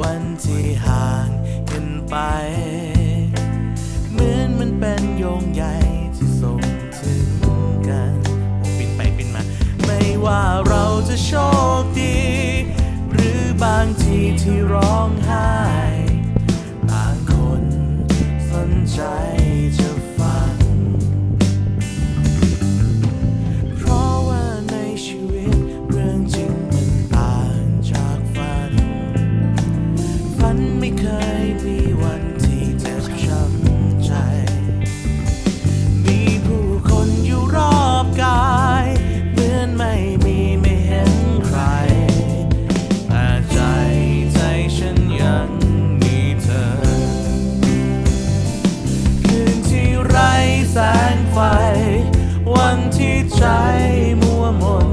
วันที่ห่างกันไป เหมือนมันเป็นโยงใหญ่ที่ส่งถึงกันบินไปบินมา ไม่ว่าเราจะโชคดี หรือบางทีที่ร้องไห้ เคยมีวันที่เจ็บำใจ มีผู้คนอยู่รอบกาย เหมือนไม่มีไม่เห็นใคร แต่ใจใจฉันยังมีเธอ คืนที่ไรแสงไฟ วันที่ใจมัวมน